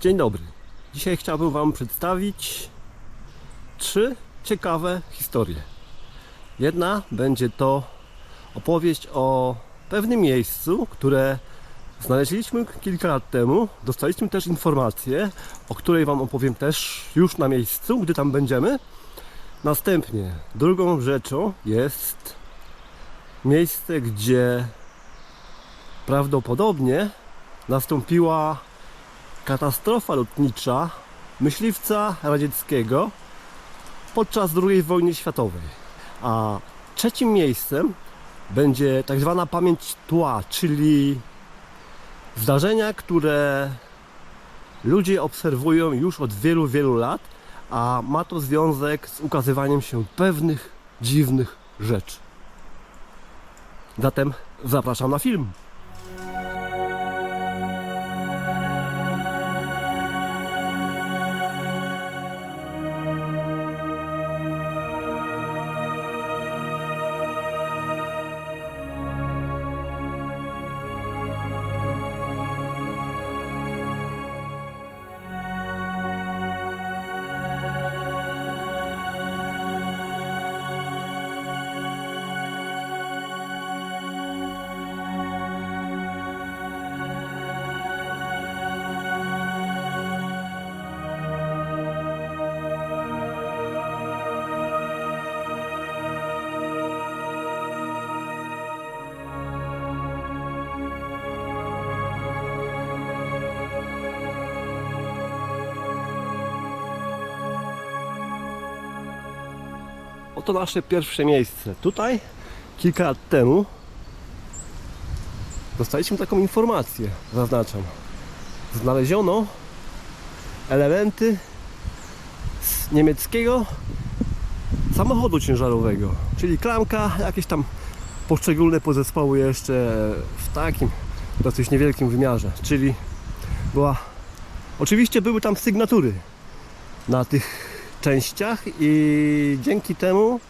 Dzień dobry. Dzisiaj chciałbym Wam przedstawić trzy ciekawe historie. Jedna będzie to opowieść o pewnym miejscu, które znaleźliśmy kilka lat temu. Dostaliśmy też informację, o której Wam opowiem też już na miejscu, gdy tam będziemy. Następnie drugą rzeczą jest miejsce, gdzie prawdopodobnie nastąpiła katastrofa lotnicza myśliwca radzieckiego podczas II wojny światowej. A trzecim miejscem będzie tak zwana pamięć tła, czyli zdarzenia, które ludzie obserwują już od wielu, wielu lat, a ma to związek z ukazywaniem się pewnych dziwnych rzeczy. Zatem zapraszam na film. Oto nasze pierwsze miejsce. Tutaj kilka lat temu dostaliśmy taką informację, zaznaczam. Znaleziono elementy z niemieckiego samochodu ciężarowego, czyli klamka, jakieś tam poszczególne podzespoły jeszcze w takim dosyć niewielkim wymiarze, czyli była oczywiście były tam sygnatury na tych częściach i dzięki temu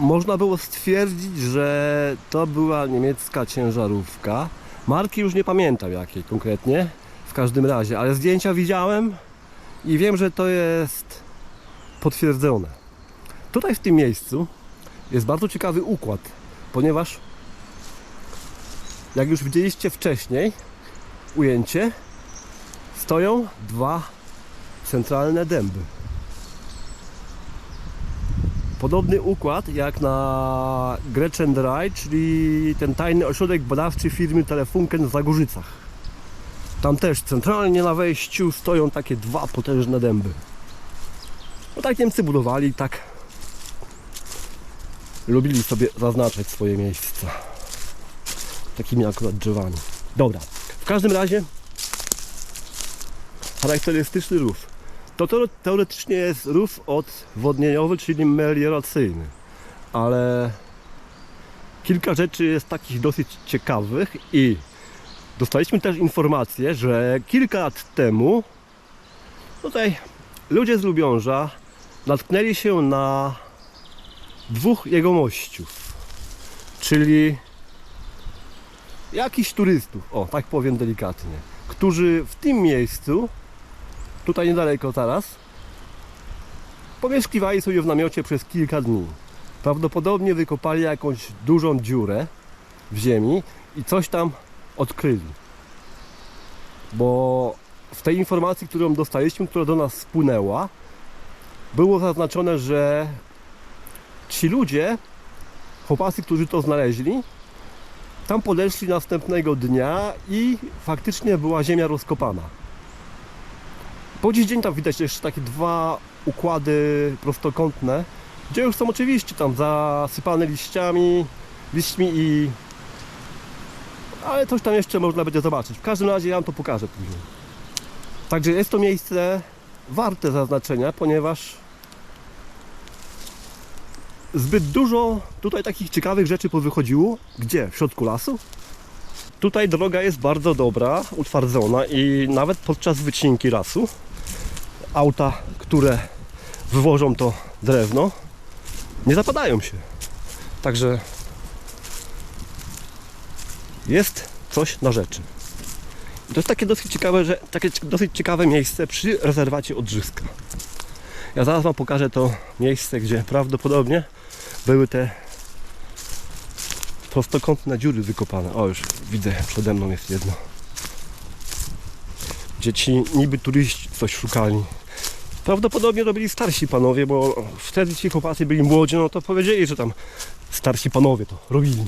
można było stwierdzić, że to była niemiecka ciężarówka. Marki już nie pamiętam jakiej konkretnie, w każdym razie, ale zdjęcia widziałem i wiem, że to jest potwierdzone. Tutaj w tym miejscu jest bardzo ciekawy układ, ponieważ jak już widzieliście wcześniej ujęcie, stoją dwa centralne dęby. Podobny układ jak na Gretchen Dry, czyli ten tajny ośrodek badawczy firmy Telefunken w Zagórzycach. Tam też centralnie na wejściu stoją takie dwa potężne dęby. No tak Niemcy budowali, tak lubili sobie zaznaczać swoje miejsca. Takimi akurat drzewami. Dobra, w każdym razie charakterystyczny rów. To teore- teoretycznie jest rów odwodnieniowy, czyli melioracyjny, ale kilka rzeczy jest takich dosyć ciekawych i dostaliśmy też informację, że kilka lat temu tutaj ludzie z Lubiąża natknęli się na dwóch jegomościów, czyli jakichś turystów, o tak powiem delikatnie, którzy w tym miejscu tutaj niedaleko teraz, pomieszkiwali sobie w namiocie przez kilka dni. Prawdopodobnie wykopali jakąś dużą dziurę w ziemi i coś tam odkryli. Bo w tej informacji, którą dostaliśmy, która do nas spłynęła, było zaznaczone, że ci ludzie, chłopacy, którzy to znaleźli, tam podeszli następnego dnia i faktycznie była ziemia rozkopana. Po dziś dzień tam widać jeszcze takie dwa układy prostokątne, gdzie już są oczywiście tam zasypane liściami, liśćmi i... Ale coś tam jeszcze można będzie zobaczyć. W każdym razie ja Wam to pokażę później. Także jest to miejsce warte zaznaczenia, ponieważ zbyt dużo tutaj takich ciekawych rzeczy powychodziło. Gdzie? W środku lasu? Tutaj droga jest bardzo dobra, utwardzona i nawet podczas wycinki lasu auta, które wywożą to drewno, nie zapadają się. Także jest coś na rzeczy. To jest takie dosyć ciekawe, że takie dosyć ciekawe miejsce przy rezerwacie Odrzyska. Ja zaraz Wam pokażę to miejsce, gdzie prawdopodobnie były te prostokątne dziury wykopane. O, już widzę, przede mną jest jedno. Gdzie ci niby turyści coś szukali. Prawdopodobnie robili starsi panowie, bo wtedy ci chłopacy byli młodzi, no to powiedzieli, że tam starsi panowie to robili.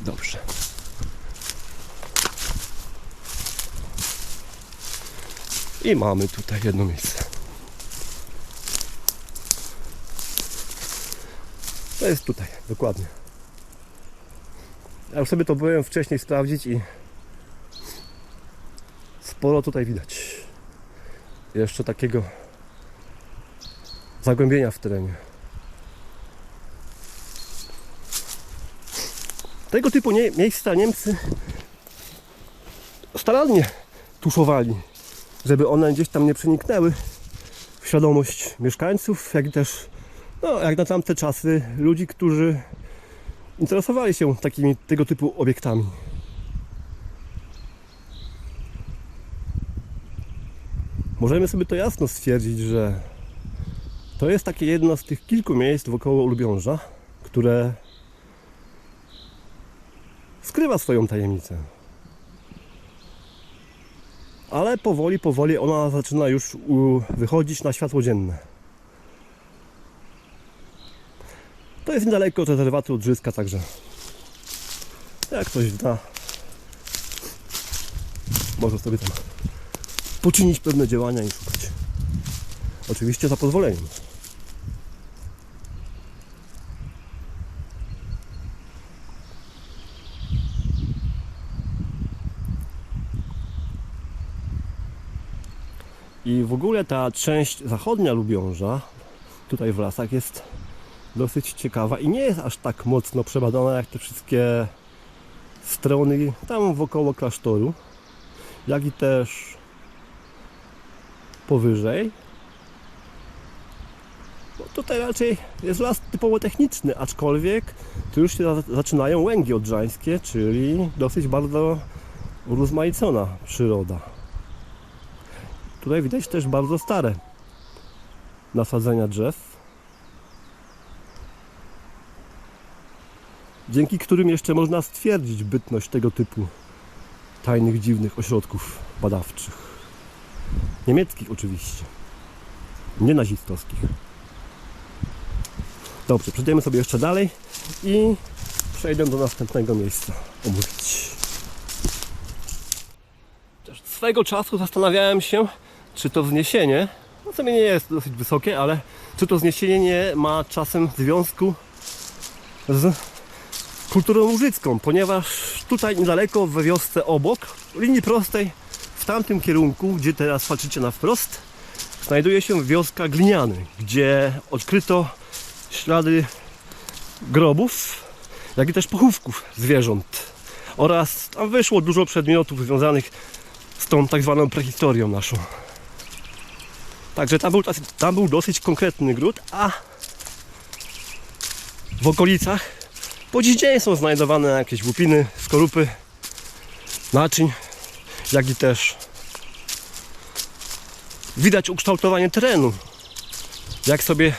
Dobrze. I mamy tutaj jedno miejsce. To jest tutaj, dokładnie. Ja już sobie to byłem wcześniej sprawdzić i sporo tutaj widać. Jeszcze takiego zagłębienia w terenie. Tego typu nie, miejsca Niemcy starannie tuszowali, żeby one gdzieś tam nie przeniknęły w świadomość mieszkańców, jak i też, no, jak na tamte czasy, ludzi, którzy interesowali się takimi tego typu obiektami. Możemy sobie to jasno stwierdzić, że to jest takie jedno z tych kilku miejsc wokoło Lubiąża, które skrywa swoją tajemnicę. Ale powoli, powoli ona zaczyna już wychodzić na światło dzienne. To jest niedaleko od rezerwatu Odrzyska, także jak ktoś zna, może sobie tam poczynić pewne działania i szukać. Oczywiście za pozwoleniem. I w ogóle ta część zachodnia Lubiąża, tutaj w lasach, jest dosyć ciekawa i nie jest aż tak mocno przebadana jak te wszystkie strony tam wokoło klasztoru, jak i też powyżej. Bo tutaj raczej jest las typowo techniczny, aczkolwiek tu już się za- zaczynają łęgi odrzańskie, czyli dosyć bardzo urozmaicona przyroda. Tutaj widać też bardzo stare nasadzenia drzew, dzięki którym jeszcze można stwierdzić bytność tego typu tajnych, dziwnych ośrodków badawczych. Niemieckich oczywiście. Nie nazistowskich. Dobrze, przejdziemy sobie jeszcze dalej i przejdę do następnego miejsca omówić. Swego czasu zastanawiałem się, czy to wzniesienie, no w sumie nie jest dosyć wysokie, ale czy to wzniesienie nie ma czasem związku z kulturą łużycką, ponieważ tutaj niedaleko we wiosce obok, linii prostej, w tamtym kierunku, gdzie teraz patrzycie na wprost, znajduje się wioska Gliniany, gdzie odkryto ślady grobów, jak i też pochówków zwierząt. Oraz tam wyszło dużo przedmiotów związanych z tą tak zwaną prehistorią naszą. Także tam był, tam był dosyć konkretny gród, a w okolicach po dziś dzień są znajdowane jakieś łupiny, skorupy, naczyń, jak i też widać ukształtowanie terenu, jak sobie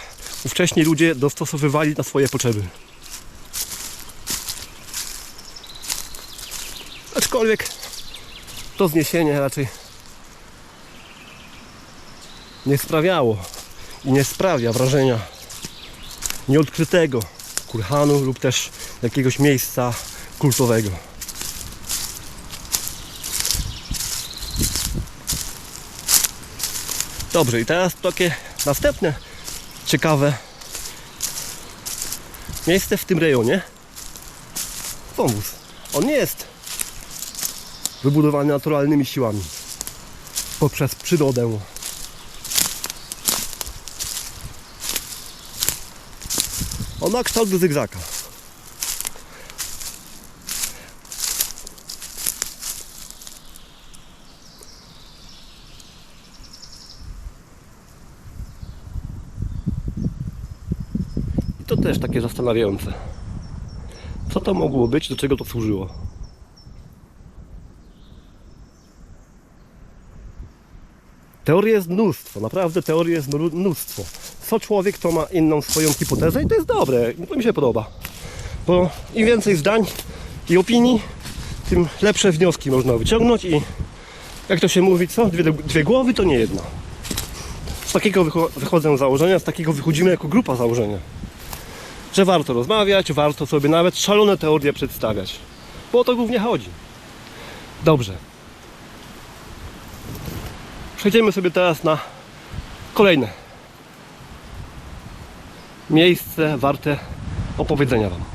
ówcześni ludzie dostosowywali na swoje potrzeby. Aczkolwiek to zniesienie raczej nie sprawiało i nie sprawia wrażenia nieodkrytego kurhanu lub też jakiegoś miejsca kultowego. Dobrze, i teraz takie następne ciekawe miejsce w tym rejonie. Wąwóz. On nie jest wybudowany naturalnymi siłami poprzez przyrodę. On ma kształt zygzaka. I to też takie zastanawiające. Co to mogło być, do czego to służyło? Teorii jest mnóstwo, naprawdę teorii jest mnóstwo. Co człowiek, to ma inną swoją hipotezę i to jest dobre, to mi się podoba. Bo im więcej zdań i opinii, tym lepsze wnioski można wyciągnąć i jak to się mówi, co? Dwie, dwie głowy to nie jedna. Z takiego wycho wychodzę z założenia, z takiego wychodzimy jako grupa założenia. Że warto rozmawiać, warto sobie nawet szalone teorie przedstawiać. Bo o to głównie chodzi. Dobrze. Przejdziemy sobie teraz na kolejne miejsce warte opowiedzenia Wam.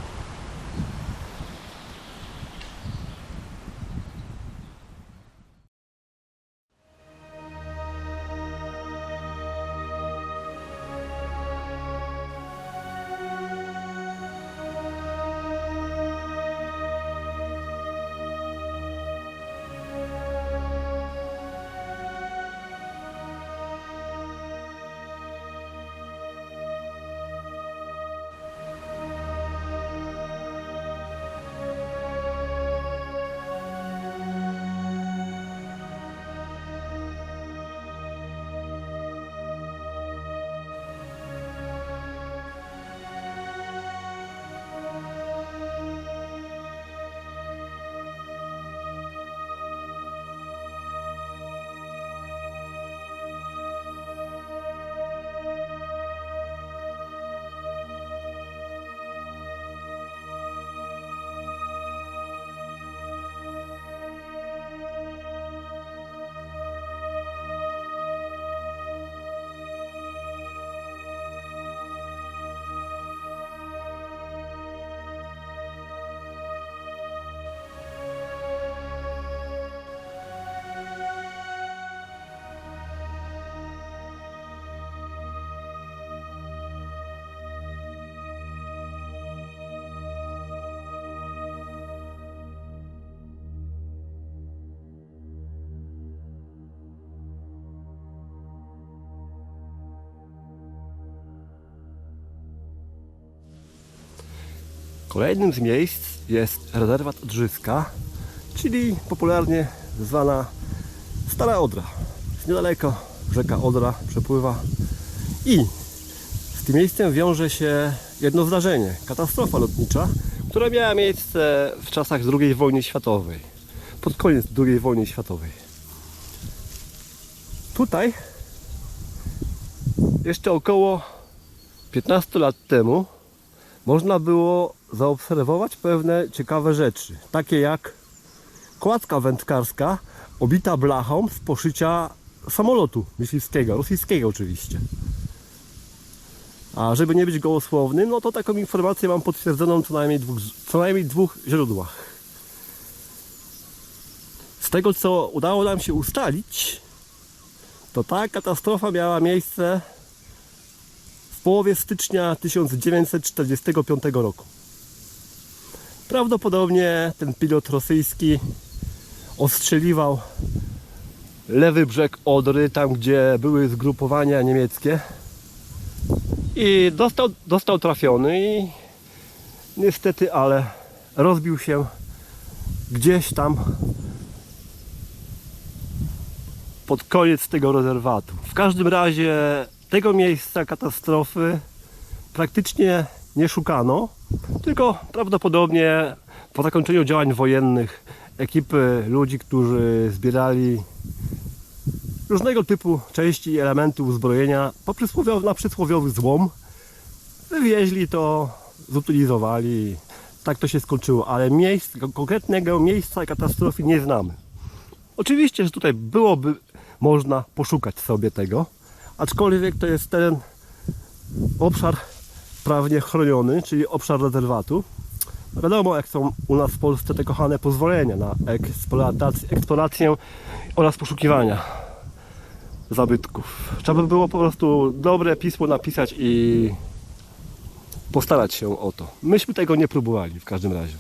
Kolejnym z miejsc jest rezerwat Drzyska, czyli popularnie zwana Stara Odra. Niedaleko rzeka Odra przepływa i z tym miejscem wiąże się jedno zdarzenie, katastrofa lotnicza, która miała miejsce w czasach II wojny światowej, pod koniec II wojny światowej. Tutaj jeszcze około 15 lat temu można było zaobserwować pewne ciekawe rzeczy, takie jak kładka wędkarska obita blachą z poszycia samolotu myśliwskiego, rosyjskiego oczywiście. A żeby nie być gołosłownym, no to taką informację mam potwierdzoną co najmniej dwóch, co najmniej dwóch źródłach. Z tego co udało nam się ustalić, to ta katastrofa miała miejsce połowie stycznia 1945 roku. Prawdopodobnie ten pilot rosyjski ostrzeliwał lewy brzeg Odry, tam gdzie były zgrupowania niemieckie i dostał, dostał trafiony i niestety, ale rozbił się gdzieś tam pod koniec tego rezerwatu. W każdym razie tego miejsca katastrofy praktycznie nie szukano, tylko prawdopodobnie po zakończeniu działań wojennych ekipy ludzi, którzy zbierali różnego typu części i elementy uzbrojenia po przysłowiowy, na przysłowiowy złom, wywieźli to, zutylizowali. Tak to się skończyło, ale miejsc, konkretnego miejsca katastrofy nie znamy. Oczywiście, że tutaj byłoby można poszukać sobie tego, aczkolwiek to jest teren, obszar prawnie chroniony, czyli obszar rezerwatu. Wiadomo, jak są u nas w Polsce te kochane pozwolenia na eksploatację, eksplorację oraz poszukiwania zabytków. Trzeba by było po prostu dobre pismo napisać i postarać się o to. Myśmy tego nie próbowali w każdym razie.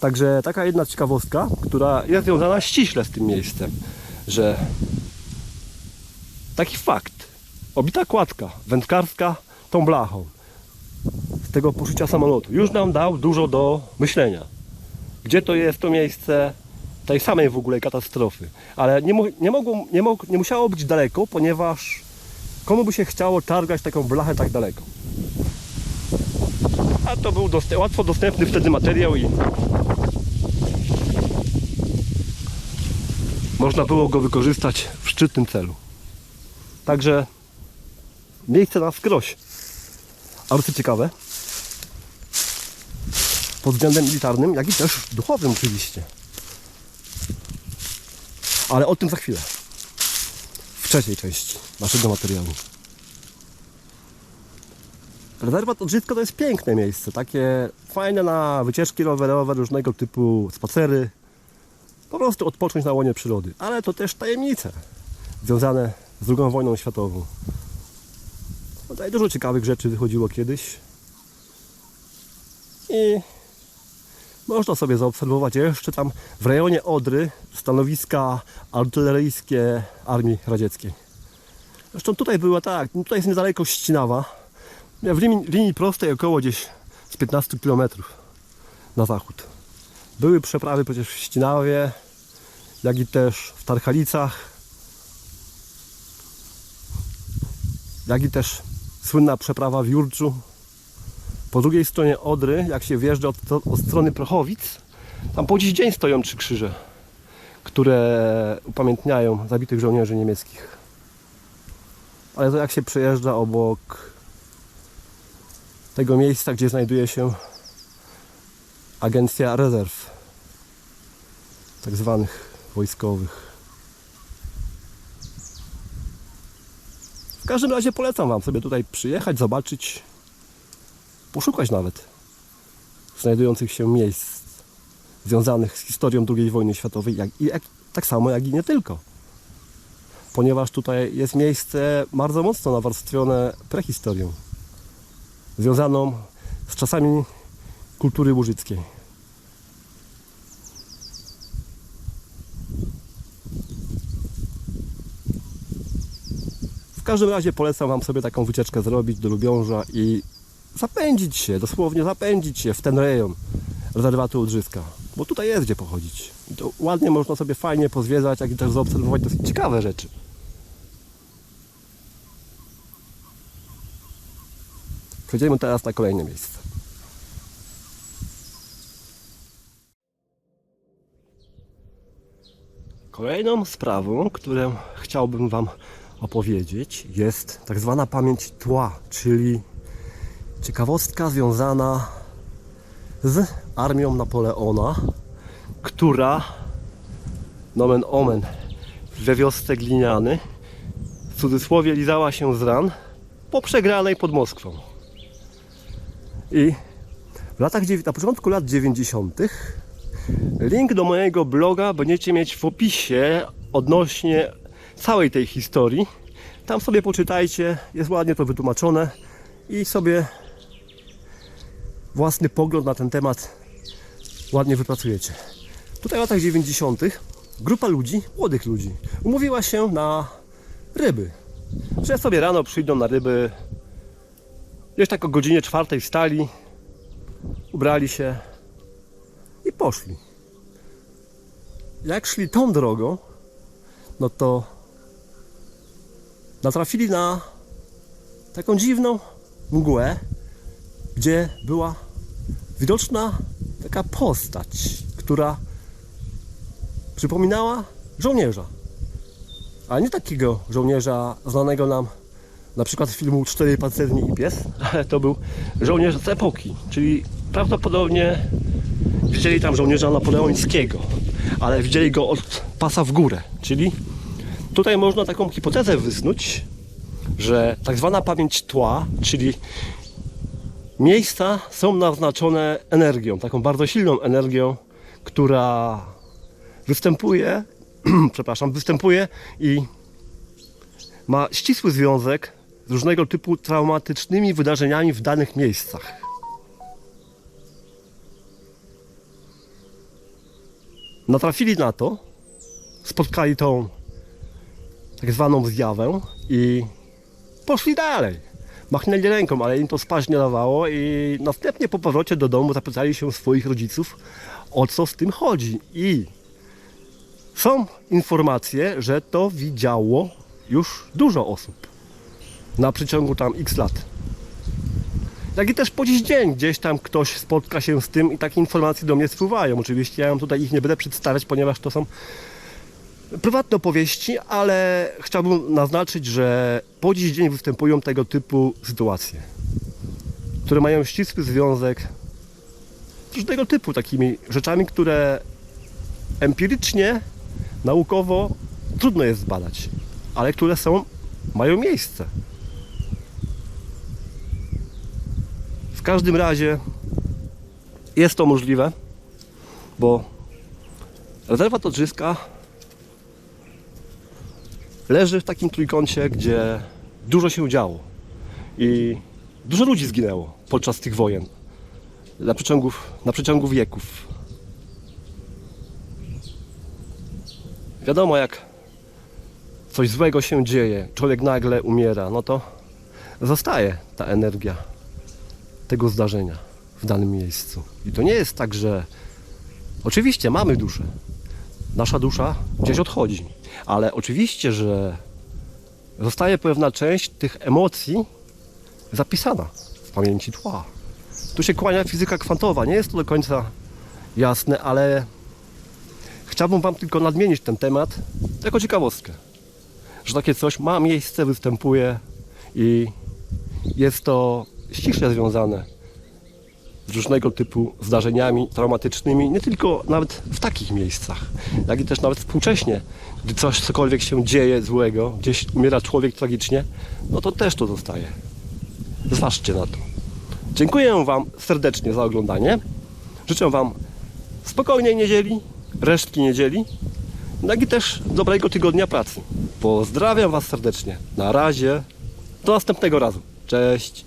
Także taka jedna ciekawostka, która jest związana ściśle z tym miejscem, że taki fakt, obita kładka wędkarska tą blachą z tego poszycia samolotu już nam dał dużo do myślenia. Gdzie to jest to miejsce, tej samej w ogóle katastrofy. Ale nie, nie, mogło, nie, mog, nie musiało być daleko, ponieważ komu by się chciało targać taką blachę tak daleko. A to był dost- łatwo dostępny wtedy materiał i można było go wykorzystać w szczytnym celu. Także miejsce na skroś. Ale co ciekawe, pod względem militarnym, jak i też duchowym oczywiście. Ale o tym za chwilę. W trzeciej części naszego materiału. Rezerwat Odrzysko to jest piękne miejsce, takie fajne na wycieczki rowerowe, różnego typu spacery. Po prostu odpocząć na łonie przyrody. Ale to też tajemnice związane z II wojną światową. No tutaj dużo ciekawych rzeczy wychodziło kiedyś. I można sobie zaobserwować jeszcze tam w rejonie Odry stanowiska artyleryjskie Armii Radzieckiej. Zresztą tutaj była tak, no tutaj jest niedaleko Ścinawa. W linii, linii prostej około gdzieś z 15 km na zachód. Były przeprawy przecież w Ścinawie, jak i też w Tarchalicach, jak i też słynna przeprawa w Jurczu. Po drugiej stronie Odry, jak się wjeżdża od, od strony Prochowic, tam po dziś dzień stoją trzy krzyże, które upamiętniają zabitych żołnierzy niemieckich. Ale to jak się przejeżdża obok tego miejsca, gdzie znajduje się agencja rezerw, tak zwanych wojskowych. W każdym razie polecam Wam sobie tutaj przyjechać, zobaczyć, poszukać nawet znajdujących się miejsc związanych z historią II wojny światowej, jak, jak, tak samo jak i nie tylko. Ponieważ tutaj jest miejsce bardzo mocno nawarstwione prehistorią, związaną z czasami kultury łużyckiej. Każdym razie polecam Wam sobie taką wycieczkę zrobić do Lubiąża i zapędzić się, dosłownie zapędzić się w ten rejon rezerwatu Odrzyska. Bo tutaj jest gdzie pochodzić. To ładnie można sobie fajnie pozwiedzać, jak i też zaobserwować dosyć ciekawe rzeczy. Przejdziemy teraz na kolejne miejsce. Kolejną sprawą, którą chciałbym Wam opowiedzieć, jest tak zwana pamięć tła, czyli ciekawostka związana z armią Napoleona, która nomen omen we wiosce Gliniany w cudzysłowie lizała się z ran po przegranej pod Moskwą. I w latach, na początku lat 90. link do mojego bloga będziecie mieć w opisie odnośnie całej tej historii. Tam sobie poczytajcie, jest ładnie to wytłumaczone i sobie własny pogląd na ten temat ładnie wypracujecie. Tutaj w latach 90. grupa ludzi, młodych ludzi, umówiła się na ryby. Że sobie rano przyjdą na ryby, gdzieś tak o godzinie czwartej wstali, ubrali się i poszli. Jak szli tą drogą, no to natrafili na taką dziwną mgłę, gdzie była widoczna taka postać, która przypominała żołnierza. Ale nie takiego żołnierza znanego nam na przykład z filmu Cztery pancerni i pies, ale to był żołnierz z epoki, czyli prawdopodobnie widzieli tam żołnierza napoleońskiego, ale widzieli go od pasa w górę, czyli tutaj można taką hipotezę wysnuć, że tak zwana pamięć tła, czyli miejsca są naznaczone energią, taką bardzo silną energią, która występuje, przepraszam, występuje i ma ścisły związek z różnego typu traumatycznymi wydarzeniami w danych miejscach. Natrafili na to, spotkali tą tak zwaną zjawę i poszli dalej. Machnęli ręką, ale im to spać nie dawało i następnie po powrocie do domu zapytali się swoich rodziców, o co z tym chodzi. I Są informacje, że to widziało już dużo osób na przeciągu tam x lat. Jak i też po dziś dzień gdzieś tam ktoś spotka się z tym i takie informacje do mnie spływają. Oczywiście ja tutaj ich nie będę przedstawiać, ponieważ to są prywatne opowieści, ale chciałbym naznaczyć, że po dziś dzień występują tego typu sytuacje, które mają ścisły związek z różnego typu takimi rzeczami, które empirycznie, naukowo trudno jest zbadać, ale które są, mają miejsce. W każdym razie jest to możliwe, bo rezerwat Odrzyska leży w takim trójkącie, gdzie dużo się działo i dużo ludzi zginęło podczas tych wojen na przeciągu, na przeciągu wieków. Wiadomo, jak coś złego się dzieje, człowiek nagle umiera, no to zostaje ta energia tego zdarzenia w danym miejscu. I to nie jest tak, że oczywiście mamy duszę. Nasza dusza gdzieś odchodzi, ale oczywiście, że zostaje pewna część tych emocji zapisana w pamięci tła. Tu się kłania fizyka kwantowa. Nie jest to do końca jasne, ale chciałbym Wam tylko nadmienić ten temat jako ciekawostkę, że takie coś ma miejsce, występuje i jest to ściśle związane z różnego typu zdarzeniami traumatycznymi, nie tylko nawet w takich miejscach, jak i też nawet współcześnie, gdy coś, cokolwiek się dzieje złego, gdzieś umiera człowiek tragicznie, no to też to zostaje. Zważcie na to. Dziękuję Wam serdecznie za oglądanie. Życzę Wam spokojnej niedzieli, resztki niedzieli, jak i też dobrego tygodnia pracy. Pozdrawiam Was serdecznie. Na razie. Do następnego razu. Cześć.